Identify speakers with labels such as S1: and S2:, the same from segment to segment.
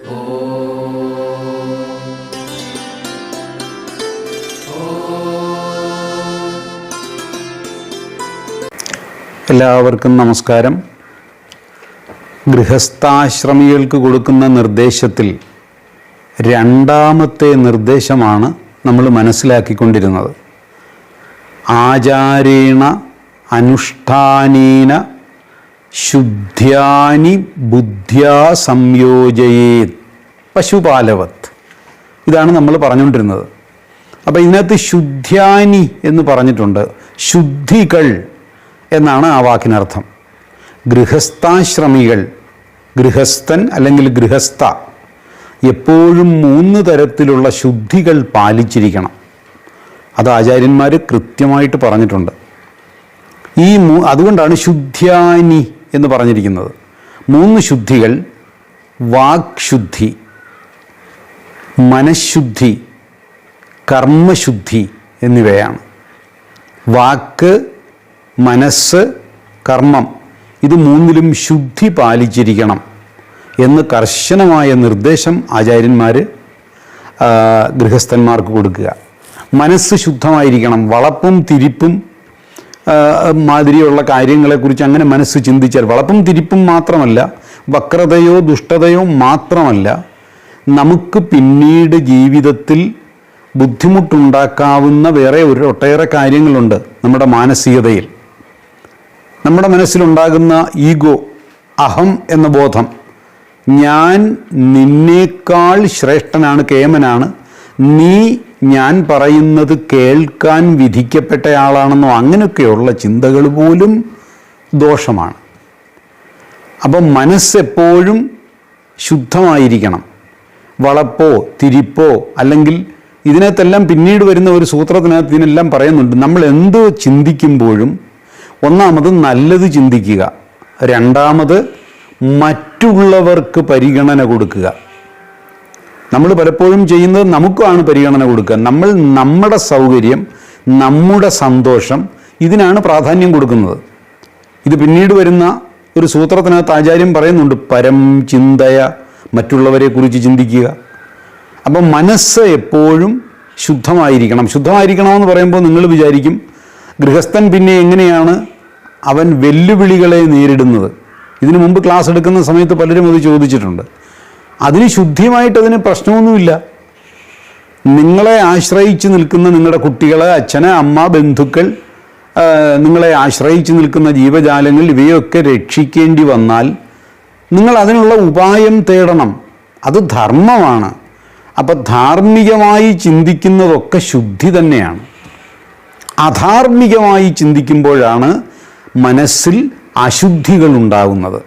S1: എല്ലാവർക്കും നമസ്കാരം. ഗൃഹസ്ഥാശ്രമികൾക്ക് കൊടുക്കുന്ന നിർദ്ദേശത്തിൽ രണ്ടാമത്തെ നിർദ്ദേശമാണ് നമ്മൾ മനസ്സിലാക്കിക്കൊണ്ടിരുന്നത്. ആചാരേണ അനുഷ്ഠാനീന ശുദ്ധ്യാനി ബുദ്ധ്യാ സംയോജയേ പശുപാലവത്. ഇതാണ് നമ്മൾ പറഞ്ഞുകൊണ്ടിരുന്നത്. അപ്പോൾ ഇതിനകത്ത് ശുദ്ധ്യാനി എന്ന് പറഞ്ഞിട്ടുണ്ട്. ശുദ്ധികൾ എന്നാണ് ആ വാക്കിനർത്ഥം. ഗൃഹസ്ഥാശ്രമികൾ ഗൃഹസ്ഥൻ അല്ലെങ്കിൽ ഗൃഹസ്ഥ എപ്പോഴും മൂന്ന് തരത്തിലുള്ള ശുദ്ധികൾ പാലിച്ചിരിക്കണം. അത് ആചാര്യന്മാർ കൃത്യമായിട്ട് പറഞ്ഞിട്ടുണ്ട്. ഈ അതുകൊണ്ടാണ് ശുദ്ധ്യാനി എന്ന് പറഞ്ഞിരിക്കുന്നത്. മൂന്ന് ശുദ്ധികൾ വാക്ശുദ്ധി മനഃശുദ്ധി കർമ്മശുദ്ധി എന്നിവയാണ്. വാക്ക് മനസ്സ് കർമ്മം ഇത് മൂന്നിലും ശുദ്ധി പാലിച്ചിരിക്കണം എന്ന് കർശനമായ നിർദ്ദേശം ആചാര്യന്മാർ ഗൃഹസ്ഥന്മാർക്ക് കൊടുക്കുക. മനസ്സ് ശുദ്ധമായിരിക്കണം വളപ്പും തിരിപ്പും മാതിരിയുള്ള കാര്യങ്ങളെക്കുറിച്ച് അങ്ങനെ മനസ്സ് ചിന്തിച്ചാൽ വളപ്പും തിരിപ്പും മാത്രമല്ല വക്രതയോ ദുഷ്ടതയോ മാത്രമല്ല നമുക്ക് പിന്നീട് ജീവിതത്തിൽ ബുദ്ധിമുട്ടുണ്ടാക്കാവുന്ന വേറെ ഒരു ഒട്ടേറെ കാര്യങ്ങളുണ്ട് നമ്മുടെ മാനസികതയിൽ. നമ്മുടെ മനസ്സിലുണ്ടാകുന്ന ഈഗോ അഹം എന്ന ബോധം ഞാൻ നിന്നേക്കാൾ ശ്രേഷ്ഠനാണ് കേമനാണ് നീ ഞാൻ പറയുന്നത് കേൾക്കാൻ വിധിക്കപ്പെട്ടയാളാണെന്നോ അങ്ങനെയൊക്കെയുള്ള ചിന്തകൾ പോലും ദോഷമാണ്. അപ്പം മനസ്സെപ്പോഴും ശുദ്ധമായിരിക്കണം. വളപ്പോ തിരിപ്പോ അല്ലെങ്കിൽ ഇതിനകത്തെല്ലാം പിന്നീട് വരുന്ന ഒരു സൂത്രത്തിനകത്ത് ഇതിനെല്ലാം പറയുന്നുണ്ട്. നമ്മൾ എന്ത് ചിന്തിക്കുമ്പോഴും ഒന്നാമത് നല്ലത് ചിന്തിക്കുക. രണ്ടാമത് മറ്റുള്ളവർക്ക് പരിഗണന കൊടുക്കുക. നമ്മൾ പലപ്പോഴും ചെയ്യുന്നത് നമുക്കാണ് പരിഗണന കൊടുക്കുക. നമ്മൾ നമ്മുടെ സൗകര്യം നമ്മുടെ സന്തോഷം ഇതിനാണ് പ്രാധാന്യം കൊടുക്കുന്നത്. ഇത് പിന്നീട് വരുന്ന ഒരു സൂത്രത്തിനകത്ത് ആചാര്യം പറയുന്നുണ്ട് പരം ചിന്തയ മറ്റുള്ളവരെ കുറിച്ച് ചിന്തിക്കുക. അപ്പം മനസ്സ് എപ്പോഴും ശുദ്ധമായിരിക്കണം. ശുദ്ധമായിരിക്കണമെന്ന് പറയുമ്പോൾ നിങ്ങൾ വിചാരിക്കും ഗൃഹസ്ഥൻ പിന്നെ എങ്ങനെയാണ് അവൻ വെല്ലുവിളികളെ നേരിടുന്നത്? ഇതിനു മുമ്പ് ക്ലാസ് എടുക്കുന്ന സമയത്ത് പലരും അത് ചോദിച്ചിട്ടുണ്ട്. അതിന് ശുദ്ധിയുമായിട്ട് അതിന് പ്രശ്നമൊന്നുമില്ല. നിങ്ങളെ ആശ്രയിച്ച് നിൽക്കുന്ന നിങ്ങളുടെ കുട്ടികളെ അച്ഛന് അമ്മ ബന്ധുക്കൾ നിങ്ങളെ ആശ്രയിച്ച് നിൽക്കുന്ന ജീവജാലങ്ങൾ ഇവയൊക്കെ രക്ഷിക്കേണ്ടി വന്നാൽ നിങ്ങൾ അതിനുള്ള ഉപായം തേടണം. അത് ധർമ്മമാണ്. അപ്പം ധാർമ്മികമായി ചിന്തിക്കുന്നതൊക്കെ ശുദ്ധി തന്നെയാണ്. അധാർമികമായി ചിന്തിക്കുമ്പോഴാണ് മനസ്സിൽ അശുദ്ധികൾ ഉണ്ടാകുന്നത്.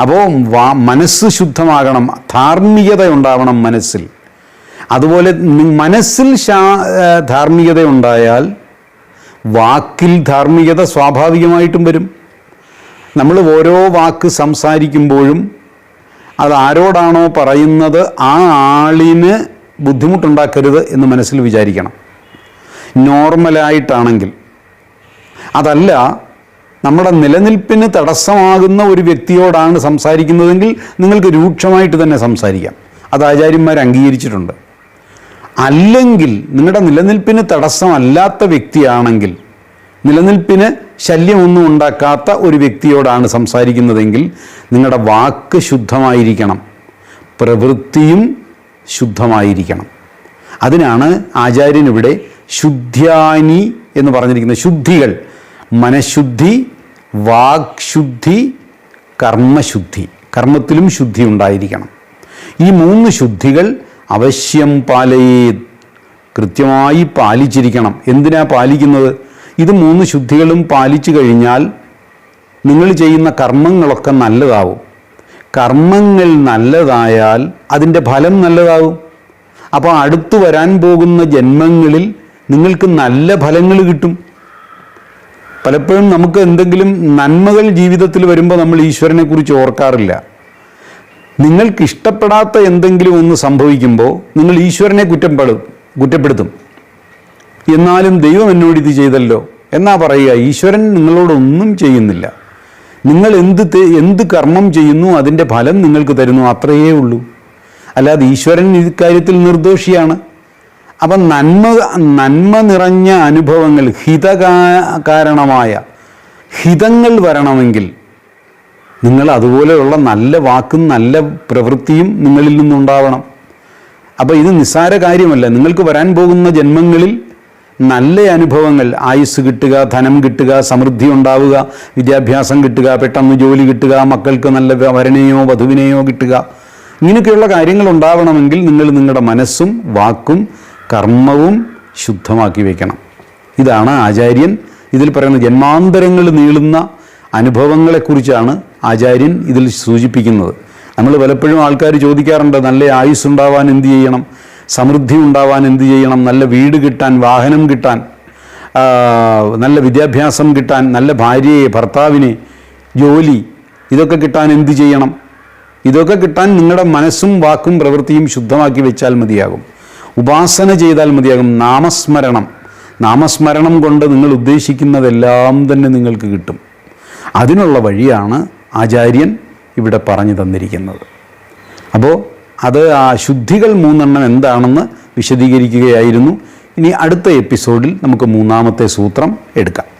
S1: അപ്പോൾ വാ മനസ്സ് ശുദ്ധമാകണം ധാർമ്മികത ഉണ്ടാവണം മനസ്സിൽ. അതുപോലെ മനസ്സിൽ ശാ ധാർമ്മികത ഉണ്ടായാൽ വാക്കിൽ ധാർമ്മികത സ്വാഭാവികമായിട്ടും വരും. നമ്മൾ ഓരോ വാക്ക് സംസാരിക്കുമ്പോഴും അത് ആരോടാണോ പറയുന്നത് ആ ആളിന് ബുദ്ധിമുട്ടുണ്ടാക്കരുത് എന്ന് മനസ്സിൽ വിചാരിക്കണം. നോർമലായിട്ടാണെങ്കിൽ. അതല്ല നമ്മുടെ നിലനിൽപ്പിന് തടസ്സമാകുന്ന ഒരു വ്യക്തിയോടാണ് സംസാരിക്കുന്നതെങ്കിൽ നിങ്ങൾക്ക് രൂക്ഷമായിട്ട് തന്നെ സംസാരിക്കാം. അത് ആചാര്യന്മാർ അംഗീകരിച്ചിട്ടുണ്ട്. അല്ലെങ്കിൽ നിങ്ങളുടെ നിലനിൽപ്പിന് തടസ്സമല്ലാത്ത വ്യക്തിയാണെങ്കിൽ നിലനിൽപ്പിന് ശല്യമൊന്നും ഉണ്ടാക്കാത്ത ഒരു വ്യക്തിയോടാണ് സംസാരിക്കുന്നതെങ്കിൽ നിങ്ങളുടെ വാക്ക് ശുദ്ധമായിരിക്കണം. പ്രവൃത്തിയും ശുദ്ധമായിരിക്കണം. അതിനാണ് ആചാര്യനിവിടെ ശുദ്ധ്യാനി എന്ന് പറഞ്ഞിരിക്കുന്നത്. ശുദ്ധികൾ മനഃശുദ്ധി വാക്ശുദ്ധി കർമ്മശുദ്ധി. കർമ്മത്തിലും ശുദ്ധി ഉണ്ടായിരിക്കണം. ഈ മൂന്ന് ശുദ്ധികൾ അവശ്യം പാലയേ കൃത്യമായി പാലിച്ചിരിക്കണം. എന്തിനാ പാലിക്കുന്നത്? ഇത് മൂന്ന് ശുദ്ധികളും പാലിച്ചു കഴിഞ്ഞാൽ നിങ്ങൾ ചെയ്യുന്ന കർമ്മങ്ങളൊക്കെ നല്ലതാവും. കർമ്മങ്ങൾ നല്ലതായാൽ അതിന്റെ ഫലം നല്ലതാവും. അപ്പോൾ അടുത്തു വരാൻ പോകുന്ന ജന്മങ്ങളിൽ നിങ്ങൾക്ക് നല്ല ഫലങ്ങൾ കിട്ടും. പലപ്പോഴും നമുക്ക് എന്തെങ്കിലും നന്മകൾ ജീവിതത്തിൽ വരുമ്പോൾ നമ്മൾ ഈശ്വരനെ കുറിച്ച് ഓർക്കാറില്ല. നിങ്ങൾക്ക് ഇഷ്ടപ്പെടാത്ത എന്തെങ്കിലും ഒന്ന് സംഭവിക്കുമ്പോൾ നിങ്ങൾ ഈശ്വരനെ കുറ്റപ്പെടും കുറ്റപ്പെടുത്തും. എന്നാലും ദൈവം എന്നോട് ഇത് ചെയ്തല്ലോ എന്നാ പറയുക ഈശ്വരൻ നിങ്ങളോടൊന്നും ചെയ്യുന്നില്ല. നിങ്ങൾ എന്ത് എന്ത് കർമ്മം ചെയ്യുന്നു അതിന്റെ ഫലം നിങ്ങൾക്ക് തരുന്നു അത്രയേ ഉള്ളൂ. അല്ലാതെ ഈശ്വരൻ ഇക്കാര്യത്തിൽ നിർദോഷിയാണ്. അപ്പം നന്മ നന്മ നിറഞ്ഞ അനുഭവങ്ങൾ ഹിതകാരണമായ ഹിതങ്ങൾ വരണമെങ്കിൽ നിങ്ങൾ അതുപോലെയുള്ള നല്ല വാക്കും നല്ല പ്രവൃത്തിയും നിങ്ങളിൽ നിന്നുണ്ടാവണം. അപ്പോൾ ഇത് നിസ്സാര കാര്യമല്ല. നിങ്ങൾക്ക് വരാൻ പോകുന്ന ജന്മങ്ങളിൽ നല്ല അനുഭവങ്ങൾ ആയുസ് കിട്ടുക ധനം കിട്ടുക സമൃദ്ധി ഉണ്ടാവുക വിദ്യാഭ്യാസം കിട്ടുക പെട്ടെന്ന് ജോലി കിട്ടുക മക്കൾക്ക് നല്ല വരനെയോ വധുവിനെയോ കിട്ടുക. ഇങ്ങനെയൊക്കെയുള്ള കാര്യങ്ങൾ ഉണ്ടാവണമെങ്കിൽ നിങ്ങൾ നിങ്ങളുടെ മനസ്സും വാക്കും കർമ്മവും ശുദ്ധമാക്കി വയ്ക്കണം ഇതാണ് ആചാര്യൻ. ഇതിൽ പറയുന്ന ജന്മാന്തരങ്ങൾ നീളുന്ന അനുഭവങ്ങളെക്കുറിച്ചാണ് ആചാര്യൻ ഇതിൽ സൂചിപ്പിക്കുന്നത്. നമ്മൾ പലപ്പോഴും ആൾക്കാർ ചോദിക്കാറുണ്ട് നല്ല ആയുസ് ഉണ്ടാവാൻ എന്ത് ചെയ്യണം? സമൃദ്ധി ഉണ്ടാവാൻ എന്ത് ചെയ്യണം? നല്ല വീട് കിട്ടാൻ വാഹനം കിട്ടാൻ നല്ല വിദ്യാഭ്യാസം കിട്ടാൻ നല്ല ഭാര്യയെ ഭർത്താവിനെ ജോലി ഇതൊക്കെ കിട്ടാൻ എന്ത് ചെയ്യണം? ഇതൊക്കെ കിട്ടാൻ നിങ്ങളുടെ മനസ്സും വാക്കും പ്രവൃത്തിയും ശുദ്ധമാക്കി വെച്ചാൽ മതിയാകും. ഉപാസന ചെയ്താൽ മതിയാകും. നാമസ്മരണം. നാമസ്മരണം കൊണ്ട് നിങ്ങൾ ഉദ്ദേശിക്കുന്നതെല്ലാം തന്നെ നിങ്ങൾക്ക് കിട്ടും. അതിനുള്ള വഴിയാണ് ആചാര്യൻ ഇവിടെ പറഞ്ഞു തന്നിരിക്കുന്നത്. അപ്പോൾ അത് ആ ശുദ്ധികൾ മൂന്നെണ്ണം എന്താണെന്ന് വിശദീകരിക്കുകയായിരുന്നു. ഇനി അടുത്ത എപ്പിസോഡിൽ നമുക്ക് മൂന്നാമത്തെ സൂത്രം എടുക്കാം.